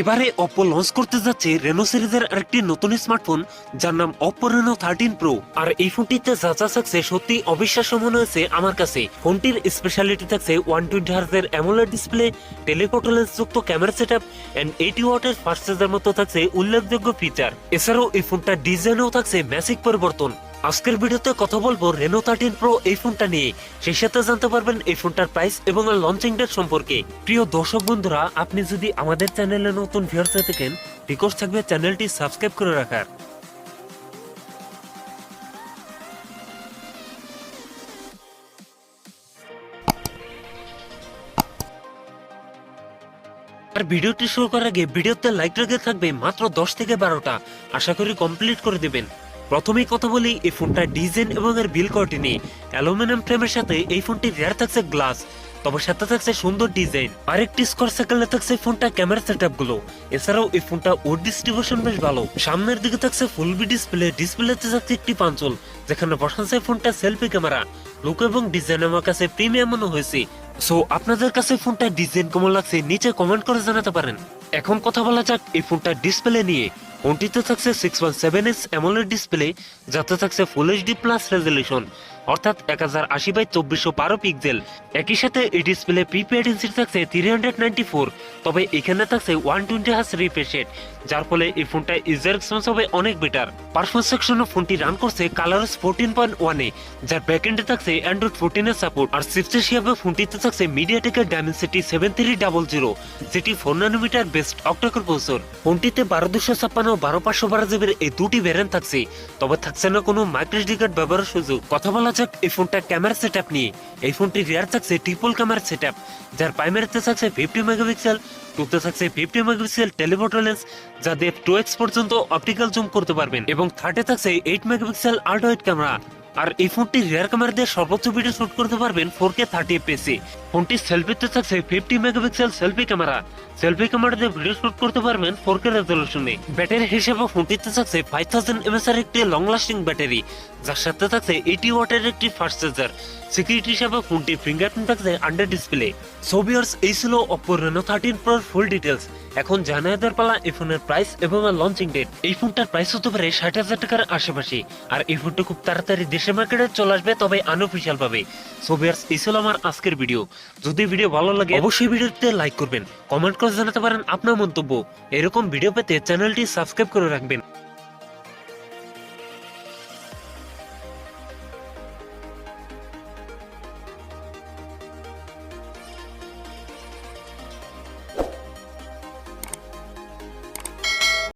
এবারে Oppo launch করতে যাচ্ছে রেনো সিরিজের আরেকটি নতুন স্মার্টফোন যার নাম অপো রেনো থার্টিন প্রো আর এই ফোনটিতে যা যা থাকছে সত্যি অবিশ্বাস্য মনে হয়েছে আমার কাছে। ফোনটির স্পেশালিটি থাকছে ওয়ান টোয়েন্টি হার্জের অ্যামোলেড ডিসপ্লে টেলিফোটো যুক্ত camera set up and eighty ওয়াটের ফাস্ট চার্জার মতো থাকছে উল্লেখযোগ্য ফিচার এছাড়াও এই ফোনটার ডিজাইনেও থাকছে ম্যাসিক পরিবর্তন। আজকের ভিডিওতে কথা বলব রেনো থার্টিন প্রো এই ফোনটা নিয়ে। সেই সাথে জানতে পারবেন এই ফোনটার প্রাইস এবং লঞ্চিং ডেট সম্পর্কে। প্রিয় দর্শক বন্ধুরা, আপনি যদি আমাদের চ্যানেলে নতুন ভিউয়ার্স হয়ে থাকেন রিকোয়েস্ট থাকবে চ্যানেলটি সাবস্ক্রাইব করে রাখার। আর ভিডিওটি শুরু করার আগে ভিডিওতে লাইক রেখে থাকবে মাত্র দশ থেকে বারোটা। আশা করি কমপ্লিট করে দেবেন। প্রথমেই কথা বলি এই ফোনটা ডিজাইন এবং এর বিল কোয়ালিটি নিয়ে। অ্যালুমিনিয়াম ফ্রেমের সাথে এই ফোনটি রেয়ার থাকছে গ্লাস, তবে সাথে থাকছে সুন্দর ডিজাইন। আরেকটি স্কোর সাইকেলে থাকছে ফোনটা ক্যামেরা সেটআপগুলো এছাড়াও এই ফোনটা ওর ডিস্ট্রিবিউশন বেশ ভালো। সামনের দিকে থাকছে ফুল বি ডিসপ্লে ডিসপ্লেতে থাকছে একটি পাঞ্চল, যেখানে বসাচ্ছে ফোনটা সেলফি ক্যামেরা লুক এবং ডিজাইন আমার কাছে প্রিমিয়াম মনে হয়েছে। সো আপনাদের কাছে ফোনটা ডিজাইন কেমন লাগছে, নিচে কমেন্ট করে জানাতে পারেন। এখন কথা বলা যাক এই ফোনটা ডিসপ্লে নিয়ে। ফোনটিতে থাকছে six one seven S AMOLED display যাতে থাকছে ফুল এইচডি প্লাস রেজলিউশন অর্থাৎ এক হাজার আশি বাই চব্বিশশো বারো পিক্সেল। একই সাথে এই ডিসপ্লে প্রিপেড ইঞ্চির থাকছে থ্রি হান্ড্রেড নাইনটি ফোর তবে এখানে থাকছে ওয়ান টোয়েন্টি হাস রিফ্রেশেড যার ফলে এই ফোনটা ইউজার এক্সপেন্স হবে অনেক বেটার পারফরমেন্স সেকশনে ফোনটি রান করছে কালারস ফোরটিন পয়েন্ট ওয়ানে যার ব্যাকএন্ডে থাকছে অ্যান্ড্রয়েড ফোরটিনের সাপোর্ট আর সিফটের হিসাবে ফোনটিতে থাকছে মিডিয়াটেকের Dimensity seven three double zero যেটি four nanometer based octa core processor ফোনটিতে বারো দুশো ছাপ্পান্ন বারো পাঁচশো বারো জিবির এই দুটি ভ্যারিয়েন্ট থাকছে, তবে থাকছে না কোনো মাইক্রোএসডি কার্ড ব্যবহারের সুযোগ। কথা বলা যাক এই ফোনটা ক্যামেরা সেট নিয়ে। এই ফোনটি রিয়ার থাকছে ট্রিপল ক্যামেরা সেট যার প্রাইমারিতে থাকছে ফিফটি মেগাপিক্সেল টুতে থাকছে ফিফটি মেগাপিক্সেল টেলিফোটো লেন্স যা দিয়ে টু এক্স পর্যন্ত অপটিক্যাল জুম করতে পারবেন, এবং থার্ডে থাকছে এইট মেগাপিক্সেল আল্ট্রাওয়াইড ক্যামেরা আর এই ফোনটি রিয়ার ক্যামেরা দিয়ে সর্বোচ্চ ভিডিও শুট করতে পারবেন ফোর কে থার্টি এফপিএসি ফোনটি সেলফিতে থাকছে fifty megapixel selfie camera selfie camera দিয়ে ভিডিও শুট করতে পারবেন ফোর কে রেজলিউশনে ব্যাটারি হিসেবে ফোনটিতে থাকছে ফাইভ থাউজেন্ড এমএস এর একটি লং লাস্টিং ব্যাটারি যার সাথে থাকছে এইটি ওয়াটের একটি ফাস্ট চার্জার সিকিউরিটি হিসাবে ফোনটি ফিঙ্গারপ্রিন্ট থাকছে আন্ডার ডিসপ্লে সোভিয়ার্স এই ছিল অপো রেনো থার্টিন প্রোর ফুল ডিটেলস এখন জানা জানায়াদের পালা এই ফোনের প্রাইস এবং লঞ্চিং ডেট এই ফোনটার প্রাইস হতে পারে ষাট হাজার টাকার আশেপাশে। আর এই ফোনটা খুব তাড়াতাড়ি দেশের মার্কেটে চলে আসবে তবে আনঅফিসিয়াল ভাবে সোভিয়ার্স এই ছিল আমার আজকের ভিডিও যদি ভিডিও ভালো লাগে, অবশ্যই ভিডিওতে লাইক করবেন। কমেন্ট করে জানাতে পারেন আপনার মন্তব্য। এরকম ভিডিও পেতে চ্যানেলটি সাবস্ক্রাইব করে রাখবেন।